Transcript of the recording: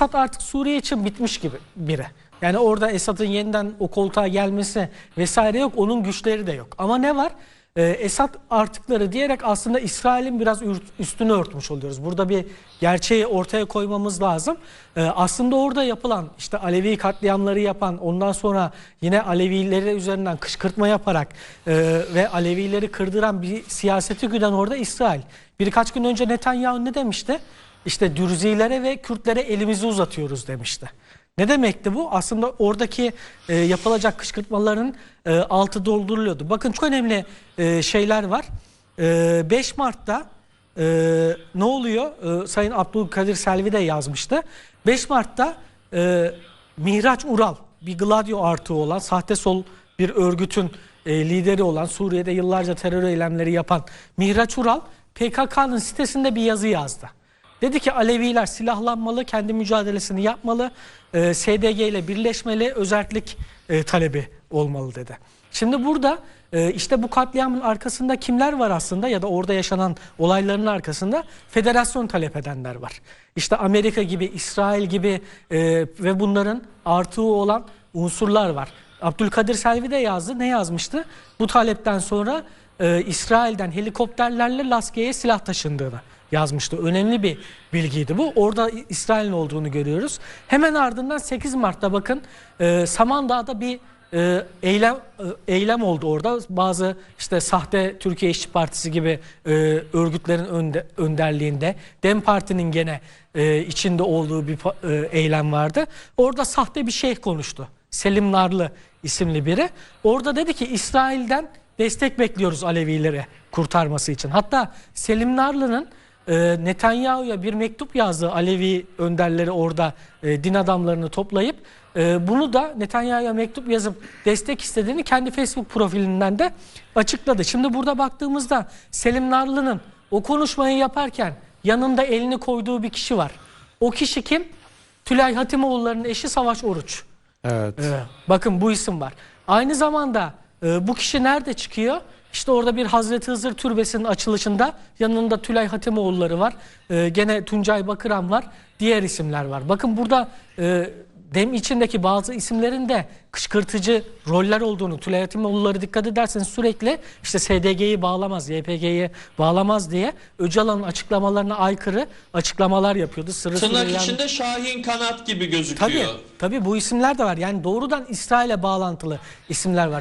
Esad artık Suriye için bitmiş gibi biri. Yani orada Esad'ın yeniden o koltuğa gelmesi vesaire yok. Onun güçleri de yok. Ama ne var? Ee, Esad artıkları diyerek aslında İsrail'in biraz üstünü örtmüş oluyoruz. Burada bir gerçeği ortaya koymamız lazım. Ee, aslında orada yapılan işte Alevi katliamları yapan ondan sonra yine Alevileri üzerinden kışkırtma yaparak e, ve Alevileri kırdıran bir siyaseti güden orada İsrail. Birkaç gün önce Netanyahu ne demişti? İşte Dürzilere ve Kürtlere elimizi uzatıyoruz demişti. Ne demekti bu? Aslında oradaki e, yapılacak kışkırtmaların e, altı dolduruluyordu. Bakın çok önemli e, şeyler var. E, 5 Mart'ta e, ne oluyor? E, Sayın Abdülkadir Selvi de yazmıştı. 5 Mart'ta e, Mihraç Ural bir Gladio artığı olan sahte sol bir örgütün e, lideri olan Suriye'de yıllarca terör eylemleri yapan Mihraç Ural PKK'nın sitesinde bir yazı yazdı. Dedi ki Aleviler silahlanmalı, kendi mücadelesini yapmalı, e, SDG ile birleşmeli, özellik e, talebi olmalı dedi. Şimdi burada e, işte bu katliamın arkasında kimler var aslında ya da orada yaşanan olayların arkasında federasyon talep edenler var. İşte Amerika gibi, İsrail gibi e, ve bunların artığı olan unsurlar var. Abdülkadir Selvi de yazdı. Ne yazmıştı? Bu talepten sonra e, İsrail'den helikopterlerle Laskiye'ye silah taşındığını yazmıştı. Önemli bir bilgiydi bu. Orada İsrail'in olduğunu görüyoruz. Hemen ardından 8 Mart'ta bakın e, Samandağ'da bir e, eylem e, eylem oldu orada. Bazı işte sahte Türkiye İşçi Partisi gibi e, örgütlerin önde, önderliğinde Dem Parti'nin gene e, içinde olduğu bir e, eylem vardı. Orada sahte bir şeyh konuştu. Selim Narlı isimli biri. Orada dedi ki İsrail'den destek bekliyoruz Alevileri kurtarması için. Hatta Selim Narlı'nın e, Netanyahu'ya bir mektup yazdı Alevi önderleri orada e, din adamlarını toplayıp e, bunu da Netanyahu'ya mektup yazıp destek istediğini kendi Facebook profilinden de açıkladı. Şimdi burada baktığımızda Selim Narlı'nın o konuşmayı yaparken yanında elini koyduğu bir kişi var. O kişi kim? Tülay Hatimoğulları'nın eşi Savaş Oruç. Evet. Evet. Bakın bu isim var. Aynı zamanda e, bu kişi nerede çıkıyor? İşte orada bir Hazreti Hızır Türbesi'nin açılışında yanında Tülay Hatimoğulları var. E, gene Tuncay Bakıran var. Diğer isimler var. Bakın burada e, dem içindeki bazı isimlerin de kışkırtıcı roller olduğunu Tülay Hatimoğulları dikkat ederseniz sürekli işte SDG'yi bağlamaz, YPG'yi bağlamaz diye Öcalan'ın açıklamalarına aykırı açıklamalar yapıyordu. Sırrı Tırnak Süreyya- içinde Şahin Kanat gibi Tabii, gözüküyor. tabii bu isimler de var. Yani doğrudan İsrail'e bağlantılı isimler var.